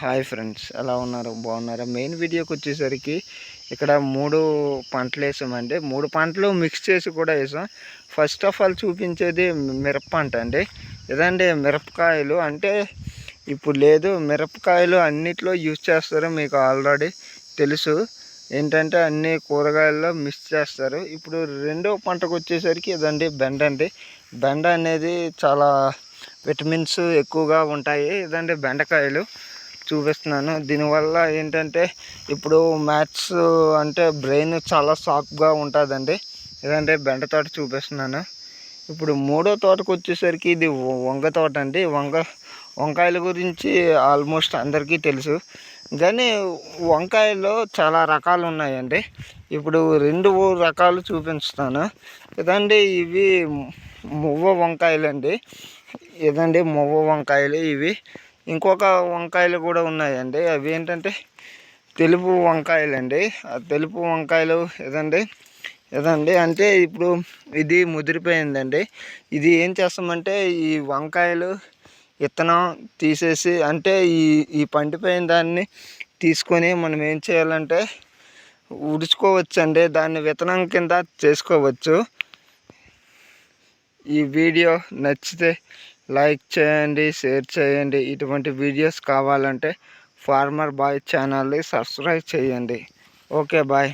Hi friends ఎలా ఉన్నారు? బాగున్నారా? మెయిన్ వీడియోకి వచ్చేసరికి ఇక్కడ మూడు పంటలు వేసామండి. మూడు పంటలు మిక్స్ చేసి కూడా వేసాం. ఫస్ట్ ఆఫ్ ఆల్ చూపించేది మిరప పంట అండి. ఇదండి మిరపకాయలు. అంటే ఇప్పుడు లేదు మిరపకాయలు అన్నిట్లో యూజ్ చేస్తారు మీకు ఆల్రెడీ తెలుసు. ఏంటంటే అన్ని కూరగాయల్లో మిక్స్ చేస్తారు. ఇప్పుడు రెండో పంటకు వచ్చేసరికి ఇదండి బెండ అండి. బెండ అనేది చాలా విటమిన్స్ ఎక్కువగా ఉంటాయి. ఇదండి బెండకాయలు. చూపిస్తున్నాను. దీనివల్ల ఏంటంటే ఇప్పుడు మ్యాథ్స్ అంటే బ్రెయిన్ చాలా షార్ప్గా ఉంటుందండి. ఇదంటే బెండ తోట చూపిస్తున్నాను. ఇప్పుడు మూడో తోటకు వచ్చేసరికి ఇది వంగ తోట అండి వంగ వంకాయల గురించి ఆల్మోస్ట్ అందరికీ తెలుసు. కానీ వంకాయలో చాలా రకాలు ఉన్నాయండి. ఇప్పుడు రెండు రకాలు చూపించుతాను ఇదండి ఇవి మువ్వ వంకాయలు అండి ఇదండి మువ్వ వంకాయలు ఇవి. ఇంకొక వంకాయలు కూడా ఉన్నాయండి. అవి ఏంటంటే తెలుపు వంకాయలు అండి ఆ తెలుపు వంకాయలు ఇదండి ఇదండి అంటే ఇప్పుడు ఇది ముదిరిపోయిందండి. ఇది ఏం చేస్తామంటే ఈ వంకాయలు విత్తనం తీసేసి అంటే ఈ ఈ పండిపోయిన దాన్ని తీసుకొని మనం ఏం చేయాలంటే ఉడుచుకోవచ్చు అండి దాన్ని విత్తనం కింద చేసుకోవచ్చు. ఈ వీడియో నచ్చితే లైక్ చేయండి షేర్ చేయండి. ఇటువంటి వీడియోస్ కావాలంటే ఫార్మర్ బాయ్ ఛానల్ని సబ్స్క్రైబ్ చేయండి. Okay bye.